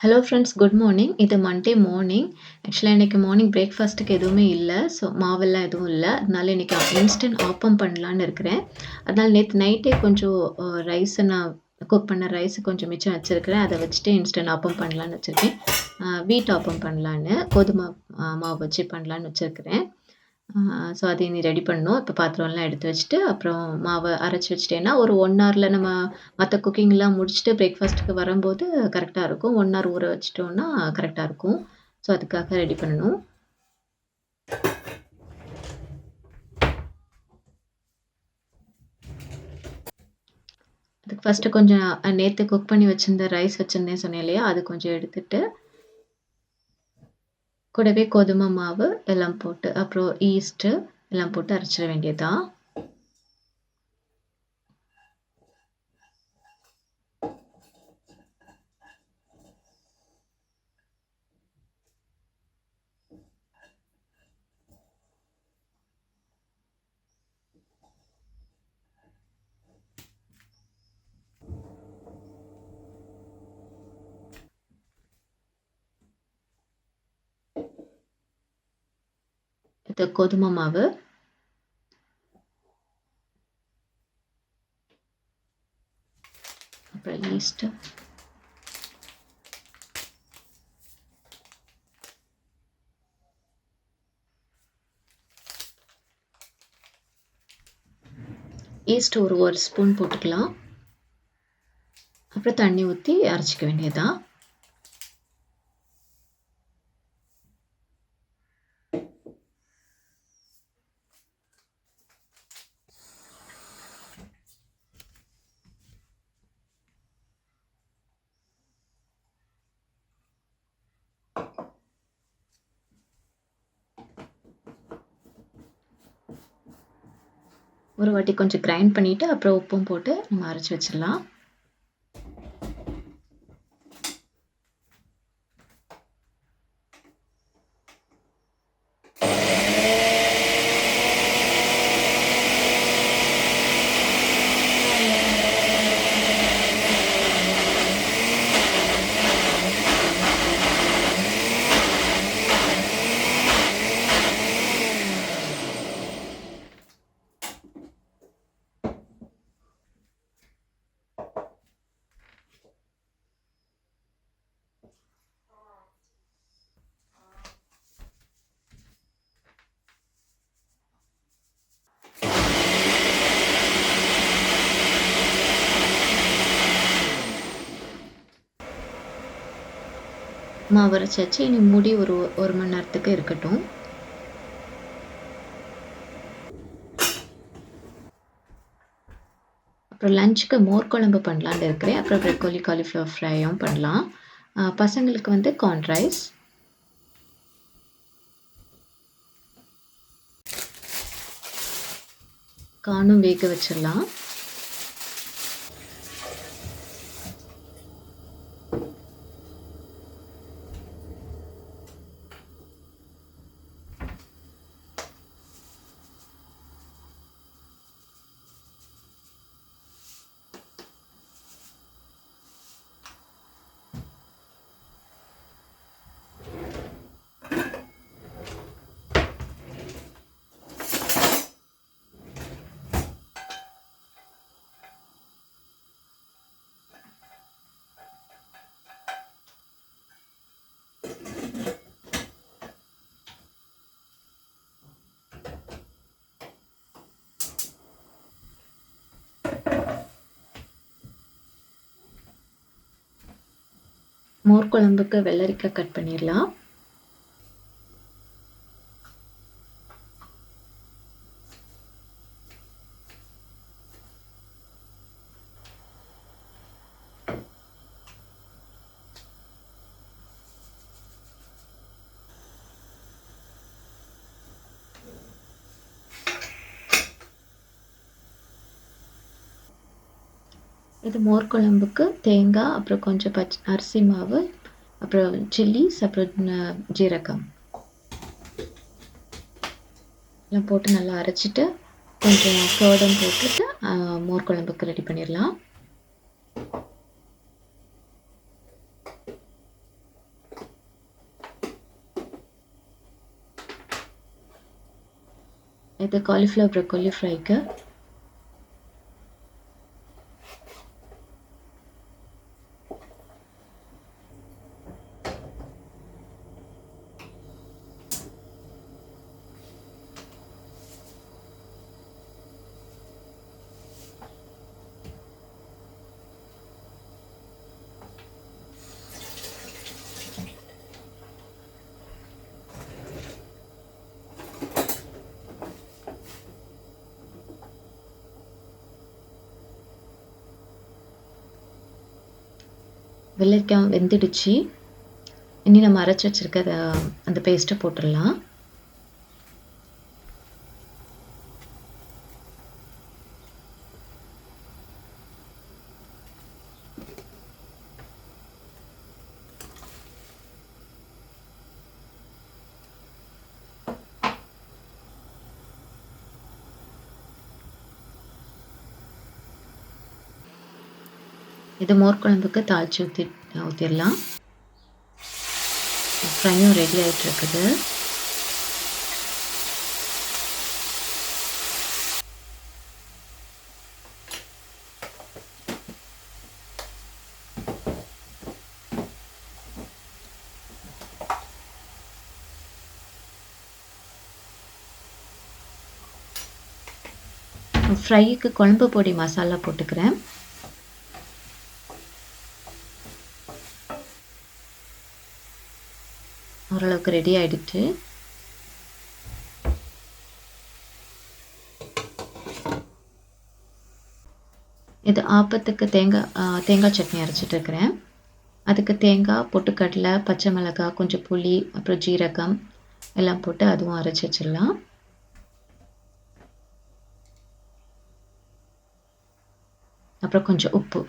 Hello friends good morning இது Monday morning ஆக்சுவலாக இன்றைக்கி மார்னிங் பிரேக்ஃபாஸ்ட்டுக்கு எதுவுமே இல்லை. ஸோ மாவெல்லாம் எதுவும் இல்லை. அதனால இன்றைக்கி இன்ஸ்டன்ட் ஆப்பம் பண்ணலான்னு இருக்கிறேன். அதனால் நேற்று நைட்டே கொஞ்சம் ரைஸை நான் குக் பண்ண ரைஸ் கொஞ்சம் மிச்சம் வச்சுருக்கிறேன். அதை வச்சுட்டு இன்ஸ்டன்ட் ஆப்பம் பண்ணலான்னு வச்சுருக்கேன். வீட் ஆப்பம் பண்ணலான்னு கோதுமை மாவு வச்சு பண்ணலான்னு வச்சுருக்கிறேன். ஸோ அதை நீ ரெடி பண்ணணும். இப்போ பாத்திரம்லாம் எடுத்து வச்சுட்டு அப்புறம் மாவை அரைச்சி வச்சுட்டேன்னா ஒரு ஒன் ஹவரில் நம்ம மற்ற குக்கிங்லாம் முடிச்சுட்டு பிரேக்ஃபாஸ்ட்டுக்கு வரும்போது கரெக்டாக இருக்கும். ஒன் ஹவர் ஊற வச்சிட்டோன்னா கரெக்டாக இருக்கும். ஸோ அதுக்காக ரெடி பண்ணணும். அதுக்கு ஃபஸ்ட்டு கொஞ்சம் நேற்று குக் பண்ணி வச்சுருந்த ரைஸ் வச்சுருந்தேன் சொன்னேன் இல்லையா? அது கொஞ்சம் எடுத்துகிட்டு கூடவே கோதுமை மாவு எல்லாம் போட்டு அப்புறம் ஈஸ்ட்டு எல்லாம் போட்டு அரைச்சிட வேண்டியதுதான். இந்த கோதுமை மாவு. அப்புறம் ஈஸ்ட்டு ஈஸ்ட் ஒரு ஒரு ஸ்பூன் போட்டுக்கலாம். அப்புறம் தண்ணி ஊற்றி அரைச்சிக்க வேண்டியதுதான். ஒரு வாட்டி கொஞ்சம் கிரைண்ட் பண்ணிவிட்டு அப்புறம் உப்பும் போட்டு நம்ம அரைச்சி வச்சிடலாம். மாவு அரைச்சாச்சு இனி மூடி ஒரு ஒரு மணி நேரத்துக்கு இருக்கட்டும். அப்புறம் லஞ்சுக்கு மோர் குழம்பு பண்ணலான்னு இருக்கிறேன். அப்புறம் ப்ரெக்கோலி காலிஃப்ளவர் ஃப்ரையும் பண்ணலாம். பசங்களுக்கு வந்து கார்ன் ரைஸ் கார்னும் வேக வச்சிடலாம். மோர் குழம்புக்கு வெள்ளரிக்காய் கட் பண்ணிடலாம். இது மோர் குழம்புக்கு தேங்காய் அப்புறம் கொஞ்சம் பச் அரிசி மாவு அப்புறம் சில்லிஸ் அப்புறம் ஜீரகம். எல்லாம் போட்டு நல்லா அரைச்சிட்டு கொஞ்சம் கேர்டும் போட்டுட்டு மோர் குழம்புக்கு ரெடி பண்ணிடலாம். இது காலிஃப்ளவர் ப்ரொக்கோலி ஃப்ரைக்கு வெள்ளரிக்காய் வெந்துடுச்சு. இனி நம்ம அரைச்சி வச்சிருக்க அத அந்த பேஸ்ட்டை போட்டுடலாம். இது மோர் குழம்புக்கு தாளிச்சு ஊற்றி ஊற்றிடலாம் ஃப்ரையும் ரெடி ஆகிட்டுருக்குது ஃப்ரைக்கு குழம்பு பொடி மசாலா போட்டுக்கிறேன். ஓரளவுக்கு ரெடி ஆகிடுச்சு இது ஆப்பத்துக்கு தேங்காய் தேங்காய் சட்னி அரைச்சிட்டு இருக்கிறேன். அதுக்கு தேங்காய் பொட்டுக்கடலை பச்சை மிளகாய் கொஞ்சம் புளி அப்புறம் ஜீரகம் எல்லாம் போட்டு அதுவும் அரைச்சி வச்சிடலாம். அப்புறம் கொஞ்சம் உப்பு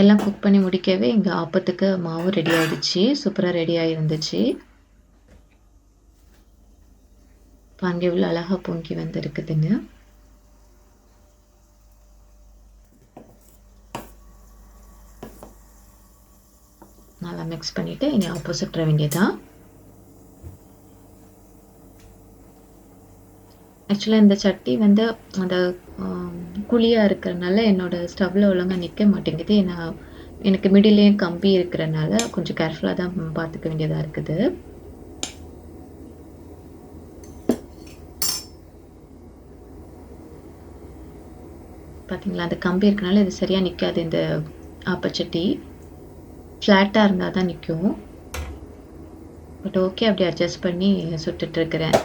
எல்லாம் குக் பண்ணி முடிக்கவே இங்கே ஆப்பத்துக்கு மாவு ரெடி ஆயிடுச்சு. சூப்பராக ரெடி ஆகிருந்துச்சு பாருங்க இவ்வளோ அழகாக பொங்கி வந்துருக்குதுங்க. நல்லா மிக்ஸ் பண்ணிவிட்டு இனி ஆப்போசிட் வேண்டியதான் ஆக்சுவலாக இந்த சட்டி வந்து அந்த குழியாக இருக்கிறனால என்னோடய ஸ்டவ்வில் ஒழுங்காக நிற்க மாட்டேங்குது. நான் எனக்கு மிடிலேயும் கம்பி இருக்கிறனால கொஞ்சம் கேர்ஃபுல்லாக தான் பார்த்துக்க வேண்டியதாக இருக்குது. பார்த்தீங்களா அந்த கம்பி இருக்கனால இது சரியாக நிற்காது இந்த ஆப்பச்சட்டி. ஃப்ளாட்டாக இருந்தால் தான் நிற்கும் பட் ஓகே அப்படி அட்ஜஸ்ட் பண்ணி சுட்டுட்ருக்கிறேன்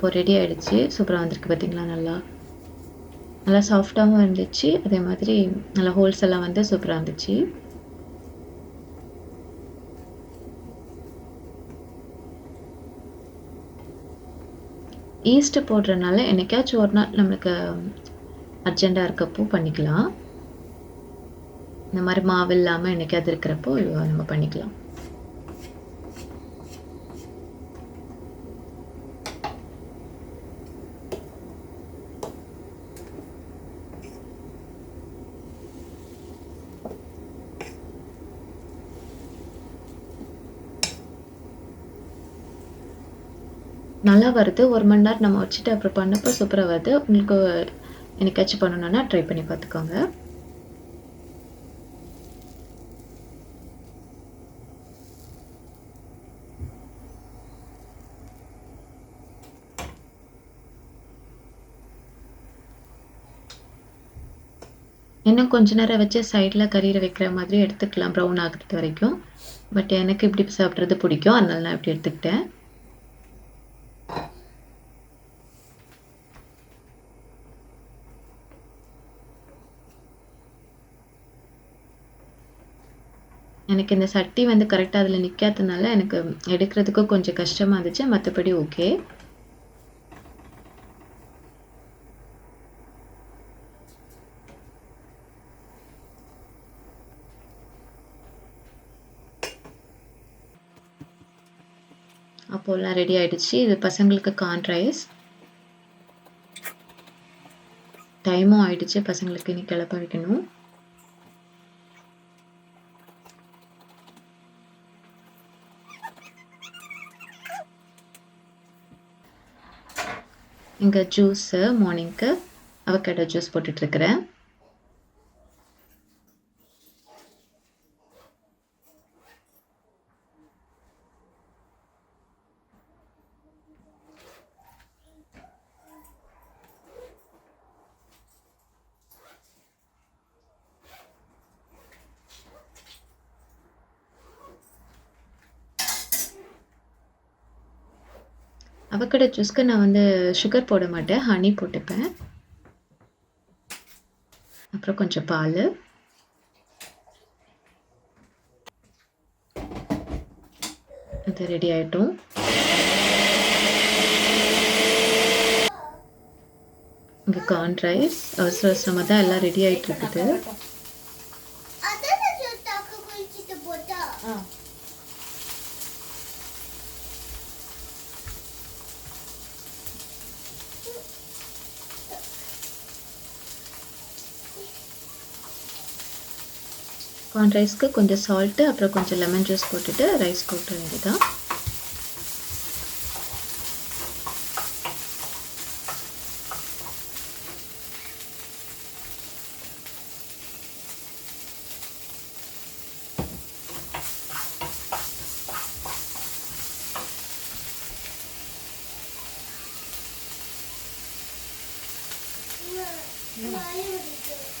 அப்போது ரெடி ஆகிடுச்சு சூப்பராக வந்திருக்கு பார்த்திங்களா நல்லா. நல்லா சாஃப்டாகவும் இருந்துச்சு. அதே மாதிரி நல்லா ஹோல்ஸ் எல்லாம் வந்து சூப்பராக இருந்துச்சு. ஈஸ்ட்டு போடுறதுனால என்னைக்காச்சும் ஒரு நாள் நம்மளுக்கு அர்ஜெண்ட்டாக இருக்கப்போ பண்ணிக்கலாம். இந்த மாதிரி மாவு இல்லாமல் என்னைக்காவது இருக்கிறப்போ நம்ம பண்ணிக்கலாம். நல்லா வருது. ஒரு மணி நேரம் நம்ம வச்சுட்டு அப்புறம் பண்ணப்போ சூப்பராக வருது. உங்களுக்கு எனக்காச்சும் பண்ணணுன்னா ட்ரை பண்ணி பார்த்துக்கோங்க. இன்னும் கொஞ்ச நேரம் வச்சு சைடில் கறியில் வைக்கிற மாதிரி எடுத்துக்கலாம். ப்ரௌன் ஆகிறது வரைக்கும். பட் எனக்கு இப்படி சாப்பிட்றது பிடிக்கும். அதனால நான் இப்படி எடுத்துக்கிட்டேன். எனக்கு இந்த சட்டி வந்து கரெக்டாக அதில் நிற்காததுனால எனக்கு எடுக்கிறதுக்கும் கொஞ்சம் கஷ்டமாக இருந்துச்சு. மற்றபடி ஓகே அப்போல்லாம் ரெடி ஆகிடுச்சு இது பசங்களுக்கு கான்ட்ரைஸ் டைமும் ஆயிடுச்சு பசங்களுக்கு இனி கிளப்ப வைக்கணும். இங்கே ஜூஸு மார்னிங்க்கு அவகேடோ ஜூஸ் போட்டுட்ருக்கிறேன் அவக்கடோ ஜூஸ்க்கு நான் வந்து சுகர் போட மாட்டேன் ஹனி போட்டுப்பேன். அப்புறம் கொஞ்சம் பால். அது ரெடி ஆகிட்டோம் இங்கே கார்ன் ரைஸ் அவசர அவசரமாக தான் எல்லாம் ரெடி ஆகிட்டு இருக்குது. கார்ன் ரைஸ்க்கு கொஞ்சம் சால்ட்டு அப்புறம் கொஞ்சம் லெமன் ஜூஸ் போட்டுட்டு ரைஸ் போட்டு வேண்டியதான்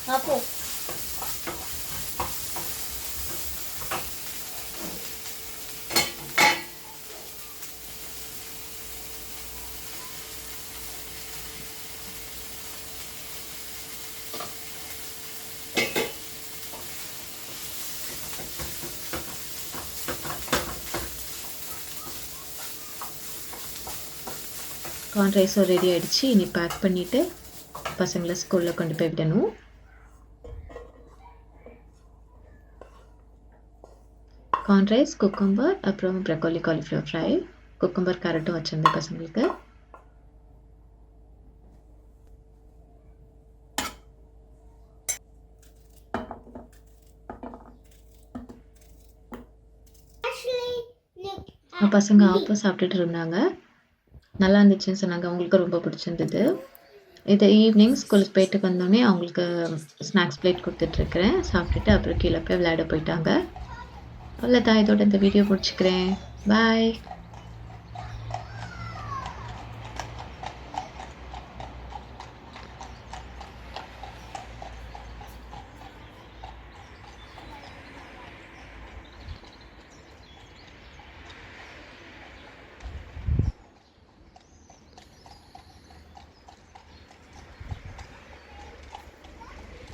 அப்போ கார்ன் ரைஸும் ரெடி ஆயிடுச்சு. இனி பேக் பண்ணிவிட்டு பசங்களை ஸ்கூலில் கொண்டு போய் விடணும். கார்ன் ரைஸ் குக்கும்பர் அப்புறம் ப்ரக்கோலி காலிஃப்ளவர் ஃப்ரை குக்கும்பர் கேரட்டும் வச்சுருந்தேன் பசங்களுக்கு. பசங்க ஆப்போ சாப்பிட்டுட்டு இருந்தாங்க. நல்லா இருந்துச்சுன்னு சொன்னாங்க. அவங்களுக்கு ரொம்ப பிடிச்சிருந்தது. இது ஈவினிங் ஸ்கூலுக்கு போயிட்டு வந்தோடனே அவங்களுக்கு ஸ்நாக்ஸ் பிளேட் கொடுத்துட்ருக்குறேன். சாப்பிட்டுட்டு அப்புறம் கீழே போய் விளையாட போயிட்டாங்க. அவ்வளோதான் இதோட இந்த வீடியோ முடிச்சுக்கிறேன். பாய்